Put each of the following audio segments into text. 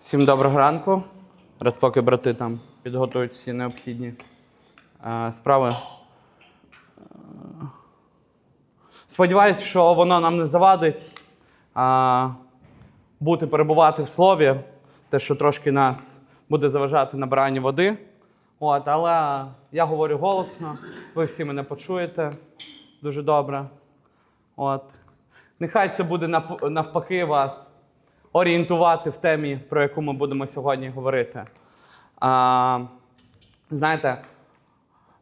Всім доброго ранку. Раз поки брати там підготують всі необхідні е, справи. Е, Сподіваюсь, що воно нам не завадить бути перебувати в слові, те, що трошки нас буде заважати набиранню води. От, але я говорю голосно, ви всі мене почуєте дуже добре. От. Нехай це буде навпаки вас орієнтувати в темі, про яку ми будемо сьогодні говорити. А, знаєте,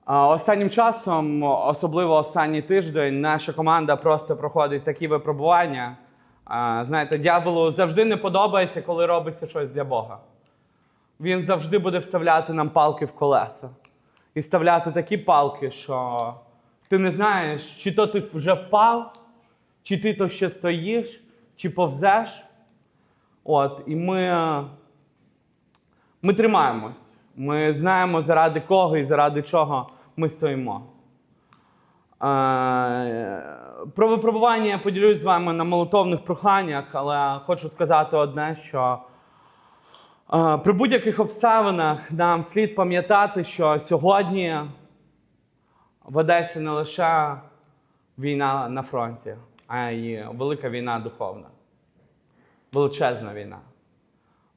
останнім часом, особливо останній тиждень, наша команда просто проходить такі випробування. А, знаєте, дьяволу завжди не подобається, коли робиться щось для Бога. Він завжди буде вставляти нам палки в колеса. І вставляти такі палки, що ти не знаєш, чи то ти вже впав, чи ти то ще стоїш, чи повзеш. От, і ми, е, ми тримаємось. Ми знаємо, заради кого і заради чого ми стоїмо. Е, Про випробування я поділюсь з вами на молитовних проханнях, але хочу сказати одне, що е, при будь-яких обставинах нам слід пам'ятати, що сьогодні ведеться не лише війна на фронті, а й велика війна духовна величезна війна.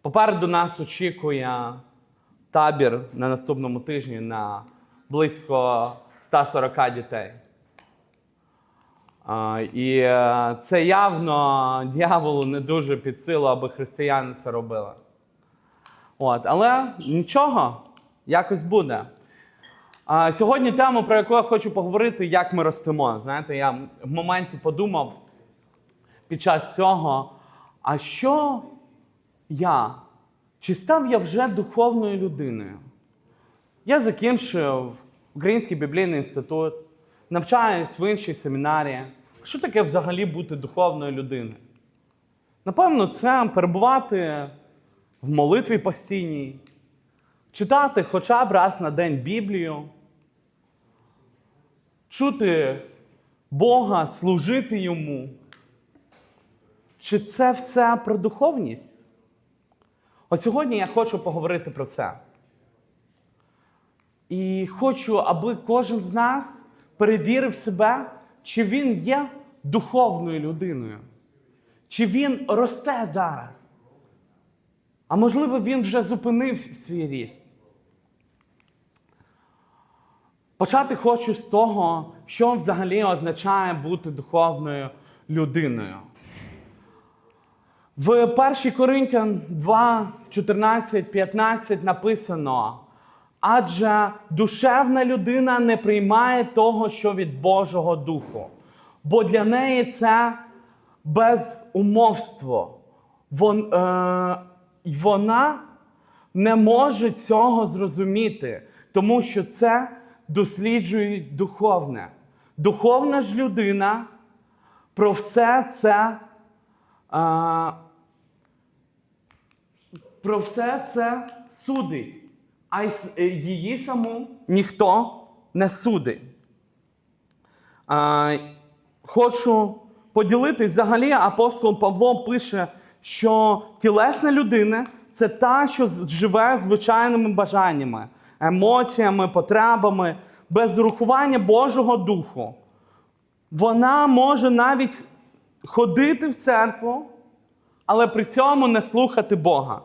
Попереду нас очікує табір на наступному тижні на близько 140 дітей. І е, це явно дьяволу не дуже під силу, аби християни це робили. От, але нічого, якось буде. Сьогодні тема, про яку я хочу поговорити, як ми ростемо. Знаєте, я в моменті подумав під час цього, а що я? Чи став я вже духовною людиною? Я закінчив Український біблійний інститут, навчаюсь в іншій семінарії. Що таке взагалі бути духовною людиною? Напевно, це перебувати в молитві постійній, читати хоча б раз на день Біблію, чути Бога, служити йому. Чи це все про духовність? От сьогодні я хочу поговорити про це. І хочу, аби кожен з нас перевірив себе, чи він є духовною людиною, чи він росте зараз. А можливо, він вже зупинив свій ріст. Почати хочу з того, що взагалі означає бути духовною людиною. В 1 Коринтян 2, 14, 15 написано: адже душевна людина не приймає того, що від Божого Духу, бо для неї це безумовство. Вон, е, вона не може цього зрозуміти, тому що це досліджує духовне. Духовна ж людина про все це. А, про все це судить, а й е, її саму ніхто не судить. Хочу поділити взагалі, апостол Павло пише, що тілесна людина це та, що живе звичайними бажаннями, емоціями, потребами, без урахування Божого Духу. Вона може навіть ходити в церкву, але при цьому не слухати Бога,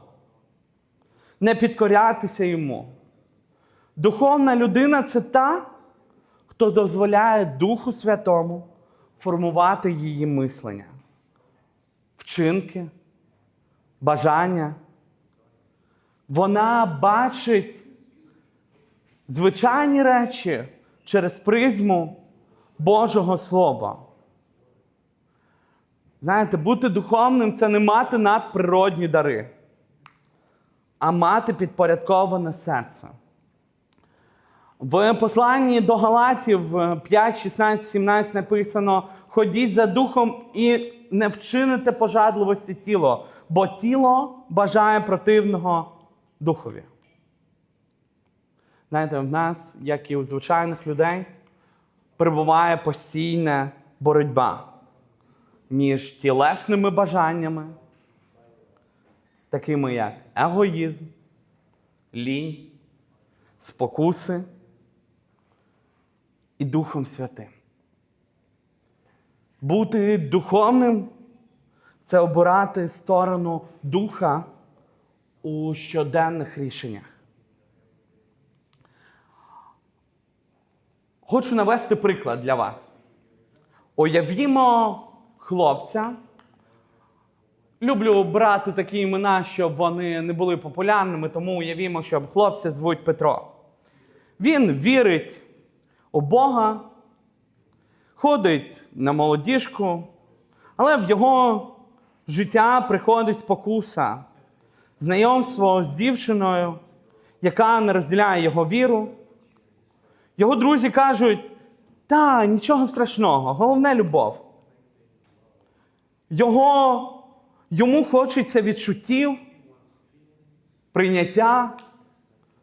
не підкорятися йому. Духовна людина це та, хто дозволяє Духу Святому формувати її мислення, вчинки, бажання. Вона бачить звичайні речі через призму Божого Слова. Знаєте, бути духовним це не мати надприродні дари, а мати підпорядковане серце. В посланні до Галатів е, 5, 16, 17 написано: ходіть за духом і не вчините пожадливості тіло, бо тіло бажає противного духові. Знаєте, в нас, як і у звичайних людей, перебуває постійна боротьба між тілесними бажаннями такими як егоїзм, лінь, спокуси і Духом Святим. Бути духовним це обирати сторону духа у щоденних рішеннях. Хочу навести приклад для вас. Уявімо хлопця. Люблю брати такі імена, щоб вони не були популярними, тому уявімо, що хлопця звуть Петро. Він вірить у Бога, ходить на молодіжку, але в його життя приходить спокуса, знайомство з дівчиною, яка не розділяє його віру. Його друзі кажуть: та, нічого страшного, головне любов. Його, йому хочеться відчуттів, прийняття,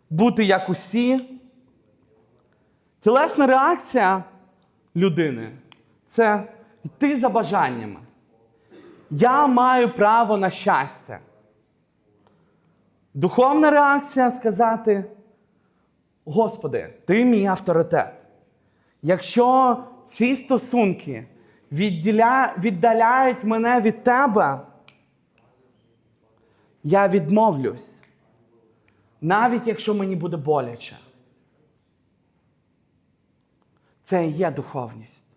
бути як усі. Тілесна реакція людини це йти за бажаннями. Я маю право на щастя. Духовна реакція сказати: Господи, ти мій авторитет. Якщо ці стосунки віддаляють мене від тебе, я відмовлюсь, навіть якщо мені буде боляче. Це і є духовність.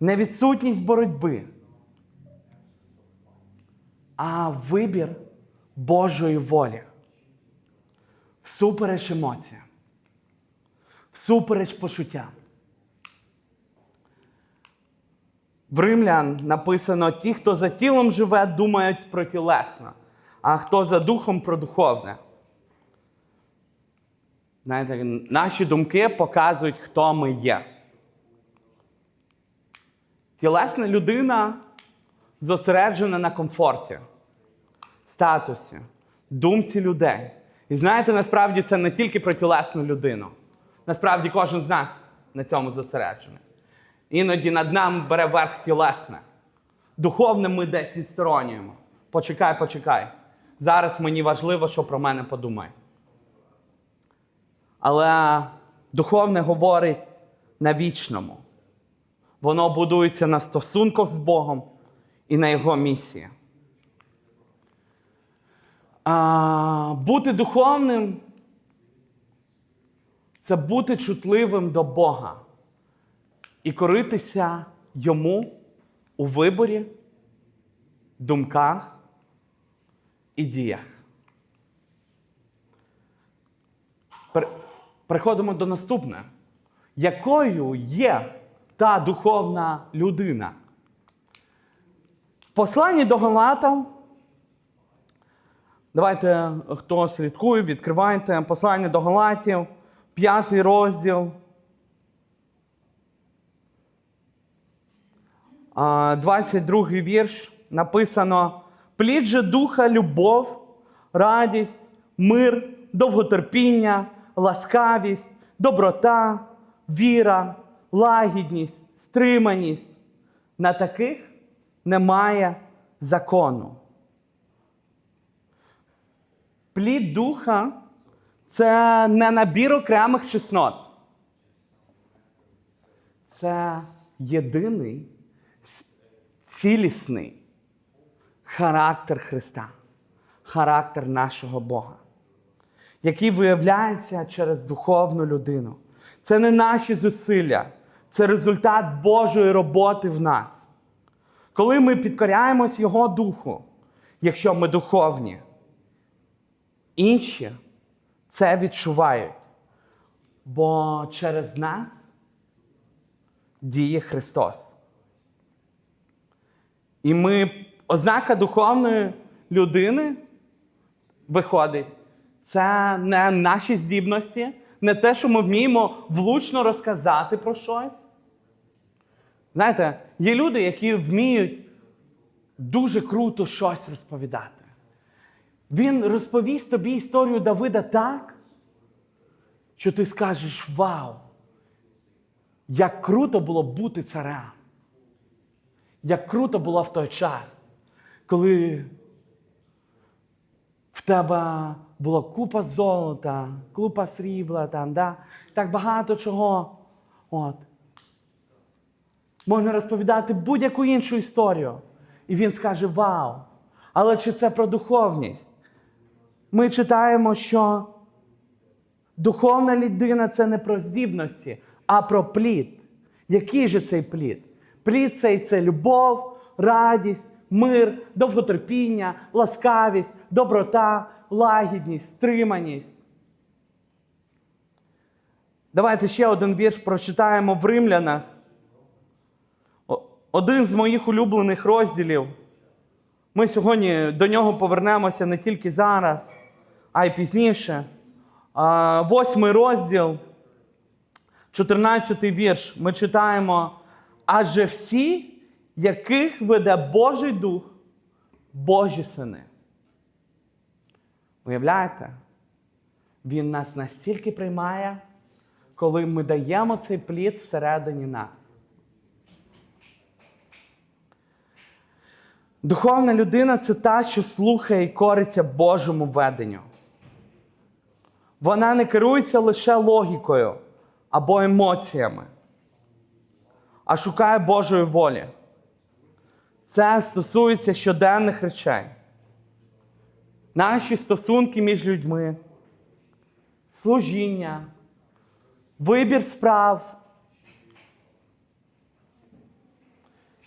Не відсутність боротьби, а вибір Божої волі. Всупереч емоціям, всупереч почуттям. В римлян написано: ті, хто за тілом живе, думають про тілесне, а хто за духом про духовне. Знаєте, наші думки показують, хто ми є. Тілесна людина зосереджена на комфорті, статусі, думці людей. І знаєте, насправді це не тільки про тілесну людину. Насправді кожен з нас на цьому зосереджений. Іноді над нами бере верх тілесне. Духовне ми десь відсторонюємо. Почекай, почекай. Зараз мені важливо, що про мене подумають. Але духовне говорить на вічному. Воно будується на стосунках з Богом і на Його місії. А, бути духовним це бути чутливим до Бога і коритися Йому у виборі, думках і діях. Переходимо до наступне. Якою є та духовна людина? В посланні до Галатам Давайте, хто слідкує, відкривайте послання до Галатів, п'ятий розділ. 22 вірш написано: плід же духа, любов, радість, мир, довготерпіння, ласкавість, доброта, віра, лагідність, стриманість. На таких немає закону. Плід духа це не набір окремих чеснот. Це єдиний цілісний характер Христа, характер нашого Бога, який виявляється через духовну людину. Це не наші зусилля, це результат Божої роботи в нас. Коли ми підкоряємось Його духу, якщо ми духовні, інші це відчувають, бо через нас діє Христос. І ми, ознака духовної людини виходить, це не наші здібності, не те, що ми вміємо влучно розказати про щось. Знаєте, є люди, які вміють дуже круто щось розповідати. Він розповість тобі історію Давида так, що ти скажеш: Вау! Як круто було бути царем! Як круто було в той час, коли в тебе була купа золота, купа срібла, там, да? так багато чого. От. Можна розповідати будь-яку іншу історію. І він скаже: Вау! Але чи це про духовність? Ми читаємо, що духовна людина це не про здібності, а про плід. Який же цей плід? Плід цей це любов, радість, мир, довготерпіння, ласкавість, доброта, лагідність, стриманість. Давайте ще один вірш прочитаємо в Римлянах. Один з моїх улюблених розділів. Ми сьогодні до нього повернемося не тільки зараз, а й пізніше. Восьмий розділ, 14 вірш. Ми читаємо: адже всі, яких веде Божий Дух, Божі сини. Уявляєте? Він нас настільки приймає, коли ми даємо цей плід всередині нас. Духовна людина це та, що слухає і кориться Божому веденню. Вона не керується лише логікою або емоціями, а шукає Божої волі. Це стосується щоденних речей. Наші стосунки між людьми, служіння, вибір справ.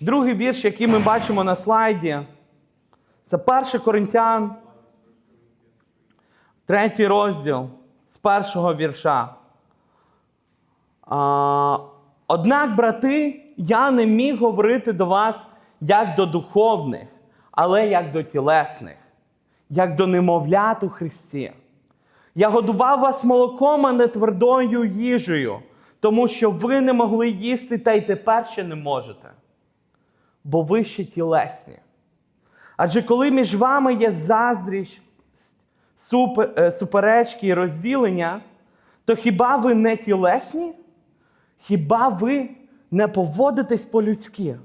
Другий вірш, який ми бачимо на слайді, це 1 Коринтян, третій розділ з першого вірша. Однак, брати, я не міг говорити до вас як до духовних, але як до тілесних, як до немовлят у Христі. Я годував вас молоком, а не твердою їжею, тому що ви не могли їсти та й тепер ще не можете, бо ви ще тілесні. Адже коли між вами є заздрість, е, суперечки і розділення, то хіба ви не тілесні? Хіба ви не поводитесь по-людськи?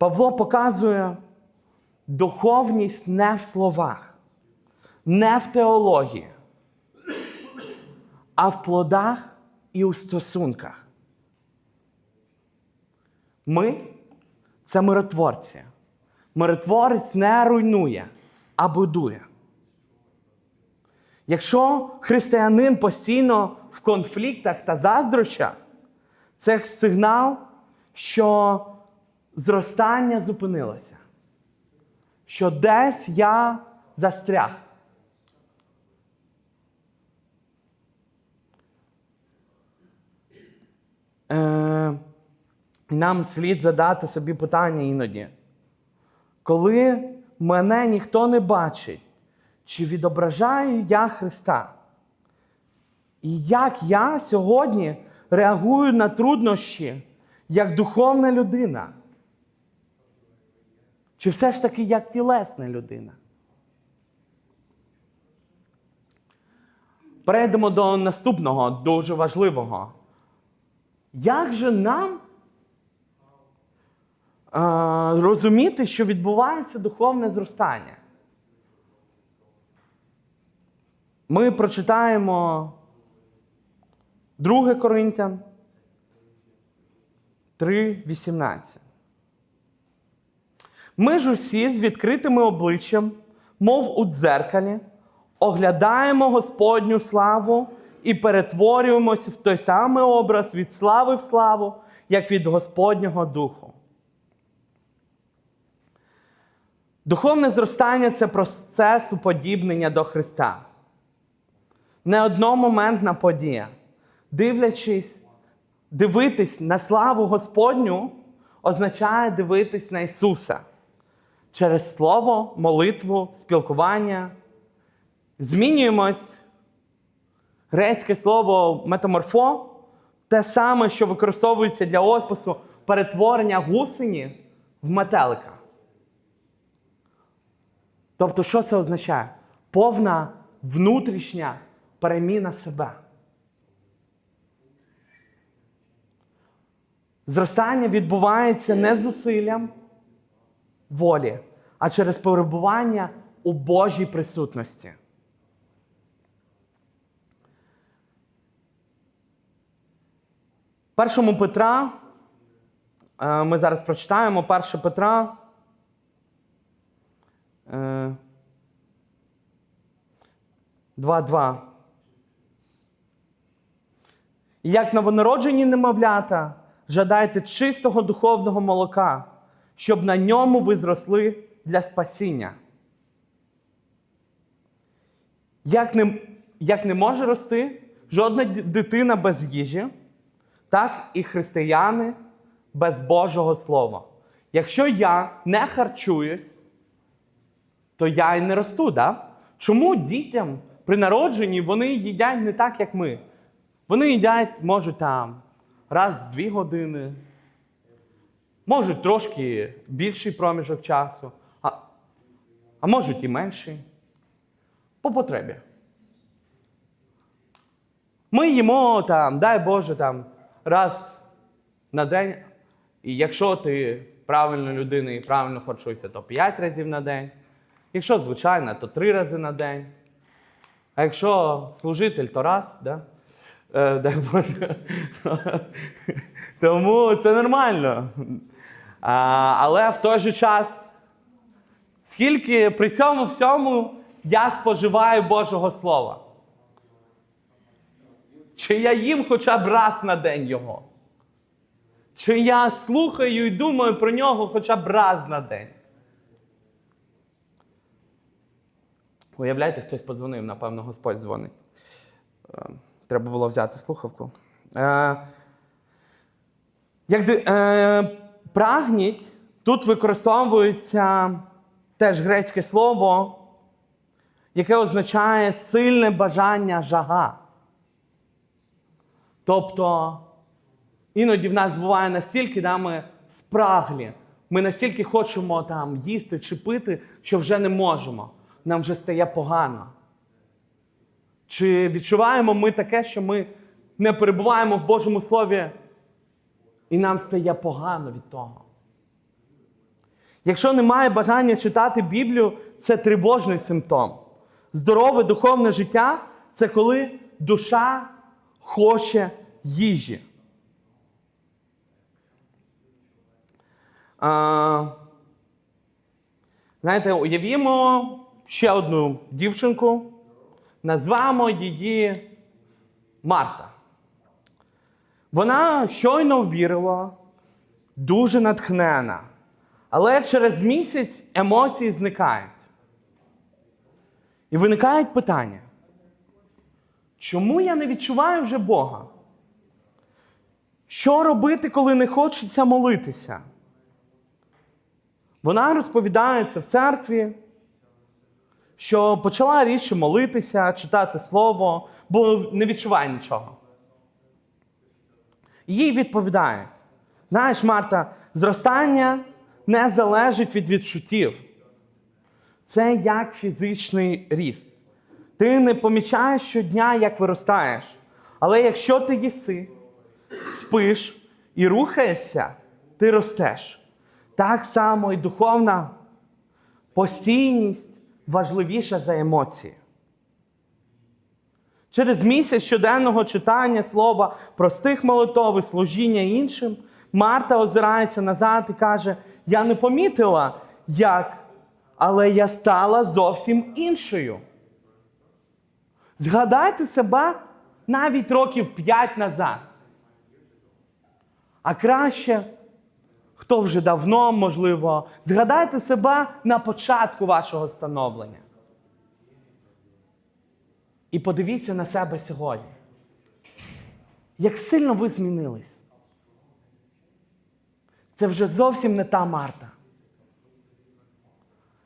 Павло показує духовність не в словах, не в теології, а в плодах і у стосунках. Ми це миротворці. Миротворець не руйнує, а будує. Якщо християнин постійно в конфліктах та заздрощах, це сигнал, що зростання зупинилося, що десь я застряг. Е, нам слід задати собі питання іноді. Коли мене ніхто не бачить, чи відображаю я Христа? І як я сьогодні реагую на труднощі як духовна людина? Чи все ж таки як тілесна людина? Перейдемо до наступного дуже важливого. Як же нам е, розуміти, що відбувається духовне зростання? Ми прочитаємо 2 Коринтян 3:18. Ми ж усі з відкритими обличчям, мов у дзеркалі, оглядаємо Господню славу і перетворюємось в той самий образ від слави в славу, як від Господнього Духу. Духовне зростання це процес уподібнення до Христа. Не одномоментна подія. Дивлячись, дивитись на славу Господню означає дивитись на Ісуса через Слово, молитву, спілкування. Змінюємось. Грецьке слово метаморфо те саме, що використовується для опису перетворення гусені в метелика. Тобто, що це означає? Повна внутрішня переміна себе. Зростання відбувається не зусиллям волі, а через перебування у Божій присутності. Першому Петра, е, ми зараз прочитаємо 1 Петра. е, 2.2. Як новонароджені немовлята, жадайте чистого духовного молока, щоб на ньому ви зросли для спасіння. Як не, як не може рости жодна дитина без їжі, так і християни без Божого Слова. Якщо я не харчуюсь, то я і не росту. Да? Чому дітям при народженні вони їдять не так, як ми? Вони їдять, можуть там раз в дві години, можуть трошки більший проміжок часу, а, а можуть і менший. По потребі. Ми їмо там, дай Боже, там раз на день. І якщо ти правильна людина і правильно харчуєшся, то 5 разів на день. Якщо звичайно, то 3 рази на день. А якщо служитель, то раз, да? Е, дай Боже. Тому це нормально. А, але в той же час, скільки при цьому всьому я споживаю Божого Слова? Чи я їм хоча б раз на день його? Чи я слухаю і думаю про нього хоча б раз на день? Уявляєте, хтось подзвонив, напевно, Господь дзвонить. Е, Треба було взяти слухавку. Е, як е, прагніть, тут використовується теж грецьке слово, яке означає сильне бажання жага. Тобто іноді в нас буває настільки, да, ми спраглі, ми настільки хочемо там їсти чи пити, що вже не можемо. Нам вже стає погано. Чи відчуваємо ми таке, що ми не перебуваємо в Божому Слові, і нам стає погано від того? Якщо немає бажання читати Біблію, це тривожний симптом. Здорове духовне життя це коли душа хоче їжі. А, знаєте, уявімо ще одну дівчинку, назвемо її Марта. Вона щойно ввірила, дуже натхнена, але через місяць емоції зникають. І виникають питання. Чому я не відчуваю вже Бога? Що робити, коли не хочеться молитися? Вона розповідається в церкві, що почала рідше молитися, читати слово, бо не відчуває нічого. Їй відповідають: знаєш, Марта, зростання не залежить від відчуттів. Це як фізичний ріст. Ти не помічаєш щодня, як виростаєш. Але якщо ти їси, спиш і рухаєшся, ти ростеш. Так само і духовна постійність важливіша за емоції. Через місяць щоденного читання слова, простих молитов служіння іншим, Марта озирається назад і каже: Я не помітила, як, але я стала зовсім іншою. Згадайте себе навіть років п'ять назад. А краще, хто вже давно, можливо, згадайте себе на початку вашого становлення. І подивіться на себе сьогодні. Як сильно ви змінились. Це вже зовсім не та Марта.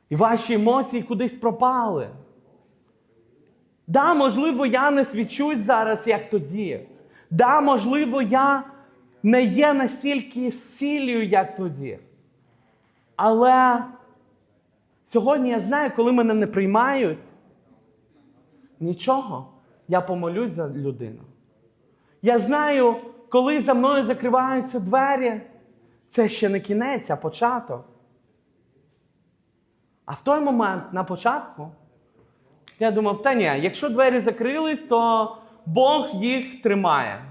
І ваші емоції кудись пропали. Да, можливо, я не свідчусь зараз, як тоді. Да, можливо, я не є настільки сіллю, як тоді. Але сьогодні я знаю, коли мене не приймають, нічого, я помолюсь за людину. Я знаю, коли за мною закриваються двері, це ще не кінець, а початок. А в той момент, на початку, я думав, та ні, якщо двері закрились, то Бог їх тримає.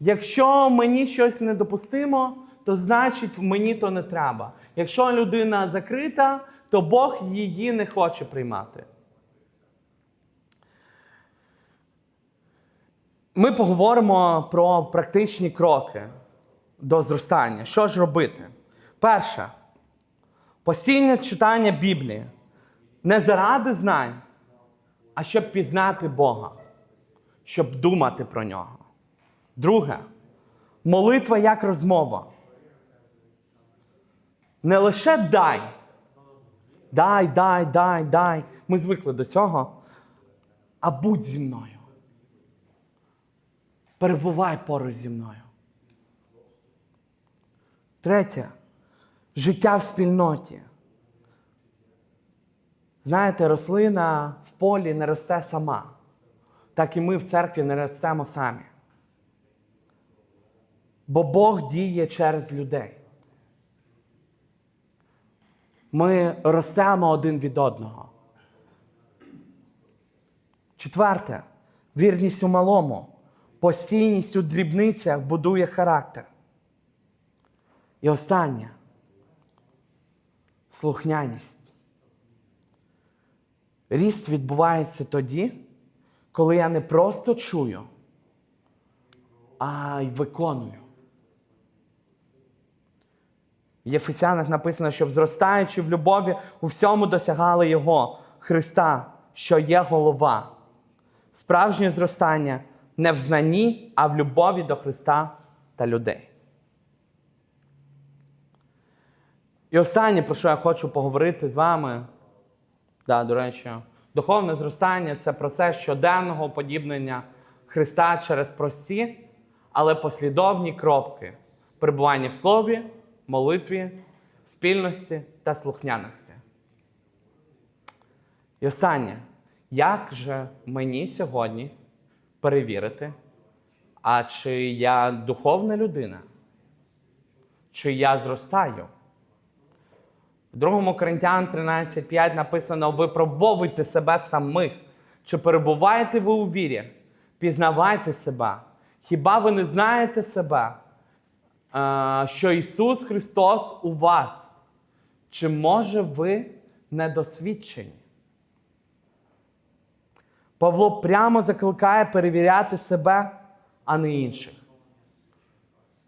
Якщо мені щось недопустимо, то значить мені то не треба. Якщо людина закрита, то Бог її не хоче приймати. Ми поговоримо про практичні кроки до зростання. Що ж робити? Перше, постійне читання Біблії. Не заради знань, а щоб пізнати Бога, щоб думати про нього. Друге, молитва як розмова. Не лише дай. Дай, дай, дай, дай. Ми звикли до цього. А будь зі мною. Перебувай поруч зі мною. Третє. Життя в спільноті. Знаєте, рослина в полі не росте сама. Так і ми в церкві не ростемо самі. Бо Бог діє через людей. Ми ростемо один від одного. Четверте, вірність у малому, постійність у дрібницях будує характер. І останнє слухняність. Ріст відбувається тоді, коли я не просто чую, а й виконую. В Єфесянах написано, щоб зростаючи в любові, у всьому досягали Його, Христа, що є голова. Справжнє зростання не в знанні, а в любові до Христа та людей. І останнє, про що я хочу поговорити з вами, да, до речі, духовне зростання це процес щоденного подібнення Христа через прості, але послідовні кропки перебування в слові, молитві, спільності та слухняності. І останнє, як же мені сьогодні перевірити, а чи я духовна людина, чи я зростаю? В 2 Коринтян 13:5 написано: випробовуйте себе самих, чи перебуваєте ви у вірі, пізнавайте себе. Хіба ви не знаєте себе, що Ісус Христос у вас? Чи може ви недосвідчені? Павло прямо закликає перевіряти себе, а не інших.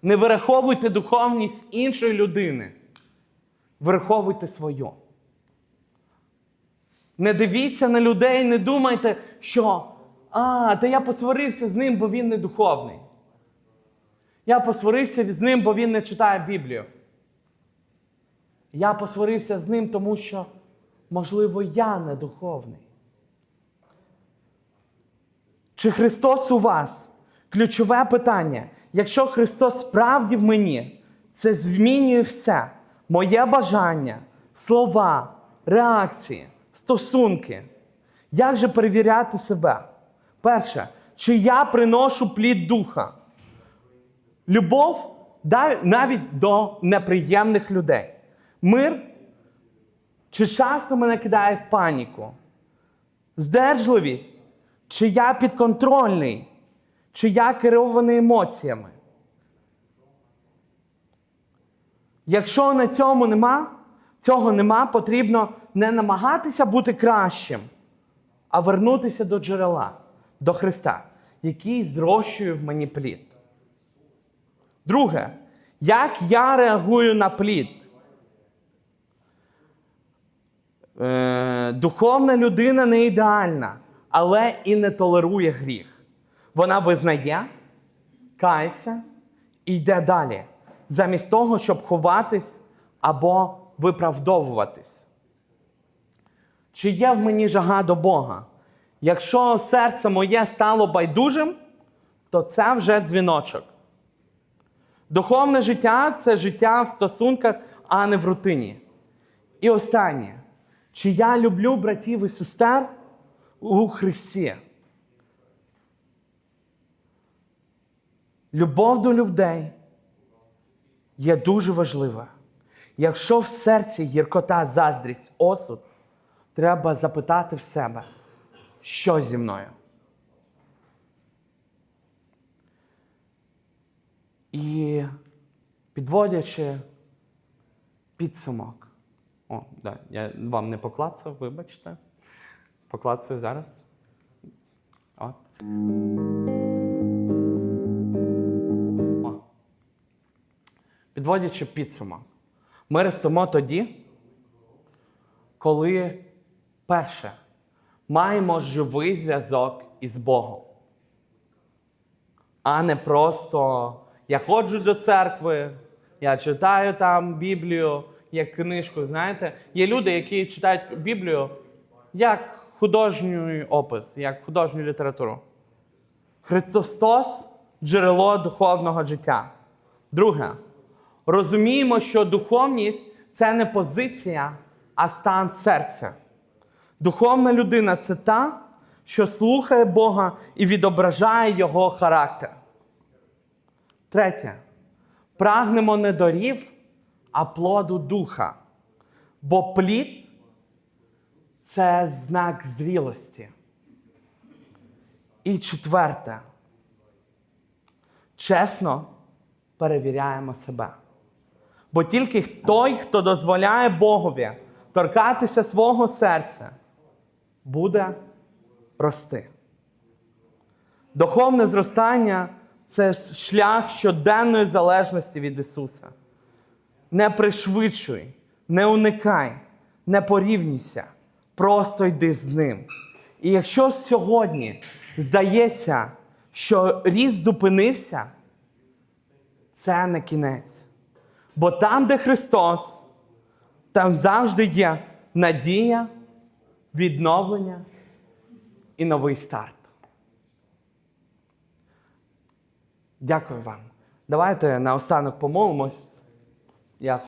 Не вираховуйте духовність іншої людини. Враховуйте свою. Не дивіться на людей, не думайте, що а, та я посварився з ним, бо він не духовний. Я посварився з ним, бо він не читає Біблію. Я посварився з ним, тому що, можливо, я не духовний. Чи Христос у вас? Ключове питання. Якщо Христос справді в мені, це змінює все. Моє бажання, слова, реакції, стосунки. Як же перевіряти себе? Перше, чи я приношу плід духа? Любов навіть до неприємних людей. Мир чи часто мене кидає в паніку? Здержливість, чи я підконтрольний, чи я керований емоціями. Якщо на цьому нема, цього нема, потрібно не намагатися бути кращим, а вернутися до джерела, до Христа, який зрощує в мені плід. Друге, як я реагую на плід? Е, духовна людина не ідеальна, але і не толерує гріх. Вона визнає, кається і йде далі, замість того, щоб ховатись або виправдовуватись. Чи є в мені жага до Бога? Якщо серце моє стало байдужим, то це вже дзвіночок. Духовне життя це життя в стосунках, а не в рутині. І останнє. Чи я люблю братів і сестер у Христі? Любов до людей є дуже важлива. Якщо в серці гіркота, заздрість, осуд, треба запитати в себе, що зі мною. І підводячи підсумок. О, да, я вам не поклацав, вибачте. Поклацаю зараз. От. О. Підводячи підсумок. Ми ростемо тоді, коли перше маємо живий зв'язок із Богом а не просто я ходжу до церкви, я читаю там Біблію як книжку. Знаєте, є люди, які читають Біблію як художній опис, як художню літературу. Христос джерело духовного життя. Друге, розуміємо, що духовність це не позиція, а стан серця. Духовна людина це та, що слухає Бога і відображає Його характер. Третє. Прагнемо не дарів, а плоду духа. Бо плід це знак зрілості. І четверте. Чесно перевіряємо себе. Бо тільки той, хто дозволяє Богові торкатися свого серця, буде рости. Духовне зростання це шлях щоденної залежності від Ісуса. Не пришвидшуй, не уникай, не порівнюйся, просто йди з ним. І якщо сьогодні здається, що ріст зупинився, це не кінець. Бо там, де Христос, там завжди є надія, відновлення і новий старт. Дякую вам. Давайте наостанок помолимось. Я